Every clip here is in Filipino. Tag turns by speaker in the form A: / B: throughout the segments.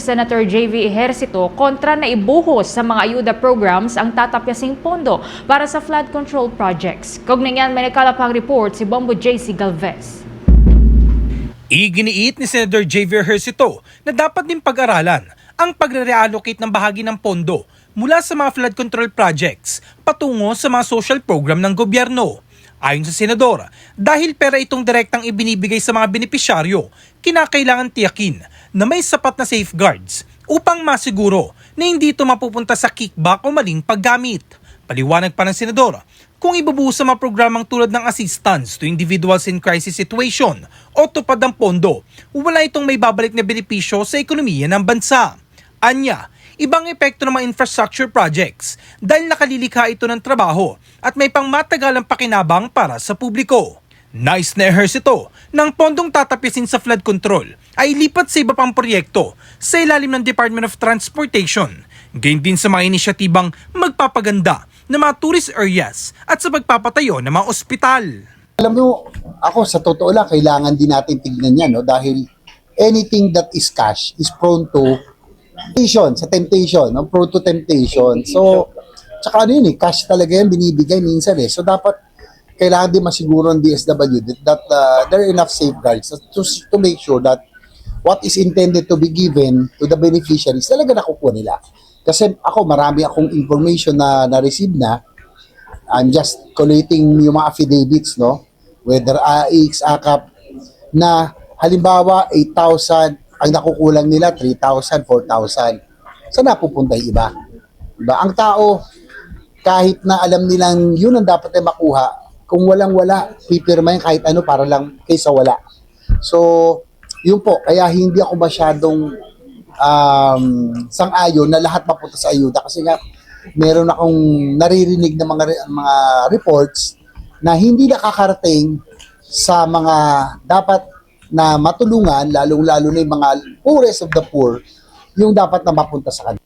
A: Senator JV Ejercito kontra na ibuhos sa mga ayuda programs ang tatapyasing pondo para sa flood control projects. Kaugnay niyan, may nakalapang report si Bombo JC Galvez.
B: Iginiit ni Senator Javier Hercito na dapat din pag-aralan ang pagre-reallocate ng bahagi ng pondo mula sa mga flood control projects patungo sa mga social program ng gobyerno. Ayon sa senador, dahil pera itong direktang ibinibigay sa mga benepisyaryo, kinakailangan tiyakin na may sapat na safeguards upang masiguro na hindi ito mapupunta sa kickback o maling paggamit. Paliwanag pa ng senador, kung ibubuhos sa mga programang tulad ng assistance to individuals in crisis situation o tupad ng pondo, wala itong may babalik na benepisyo sa ekonomiya ng bansa. Anya, ibang epekto ng mga infrastructure projects dahil nakalilikha ito ng trabaho at may pangmatagalang pakinabang para sa publiko. Nice na ehersito ng pondong tatapisin sa flood control ay lipat sa iba pang proyekto sa ilalim ng Department of Transportation. Gayon din sa mga inisyatibang magpapaganda ng mga tourist areas at sa pagpapatayo ng mga ospital.
C: Alam mo, ako sa totoo lang, kailangan din natin tignan yan, no? Dahil anything that is cash is prone to temptation, sa temptation, no? prone to temptation. So, tsaka ano yun eh, cash talaga yan binibigay minsan eh. So, dapat kailangan din masiguro ng DSW that, uh, there are enough safeguards to, to make sure that what is intended to be given to the beneficiaries talaga nakukuha nila. Kasi ako, marami akong information na na-receive na I'm just collating yung mga affidavits, no? Whether AX, AKAP, na halimbawa 8,000, ang nakukulang nila 3,000, 4,000. Saan napupunta yung iba? Diba? Ang tao, kahit na alam nilang yun ang dapat na makuha, kung walang-wala, pipirma yung kahit ano para lang kaysa wala. So, yun po, kaya hindi ako masyadong um, sang-ayon na lahat mapunta sa ayuda kasi nga meron akong naririnig na mga mga reports na hindi nakakarating sa mga dapat na matulungan lalong-lalo na yung mga poorest of the poor yung dapat na mapunta sa kanila.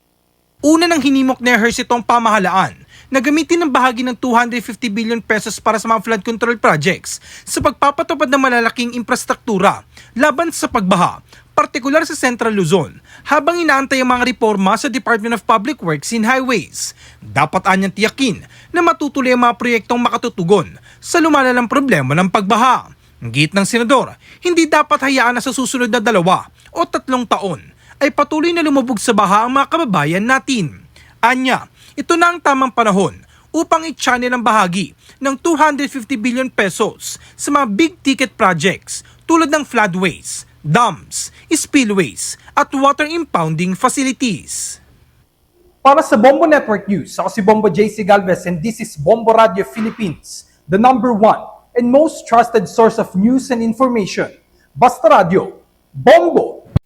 B: Una nang hinimok ni Hershey itong pamahalaan na gamitin ng bahagi ng 250 billion pesos para sa mga flood control projects sa pagpapatupad ng malalaking infrastruktura laban sa pagbaha, partikular sa Central Luzon, habang inaantay ang mga reforma sa Department of Public Works and Highways. Dapat anyang tiyakin na matutuloy ang mga proyektong makatutugon sa lumalalang problema ng pagbaha. Git ng senador, hindi dapat hayaan na sa susunod na dalawa o tatlong taon ay patuloy na lumubog sa baha ang mga kababayan natin. Anya, ito na ang tamang panahon upang i-channel ang bahagi ng 250 billion pesos sa mga big ticket projects tulad ng floodways, dams, spillways at water impounding facilities.
D: Para sa Bombo Network News, ako si Bombo JC Galvez and this is Bombo Radio Philippines, the number one and most trusted source of news and information. Basta Radio, Bombo!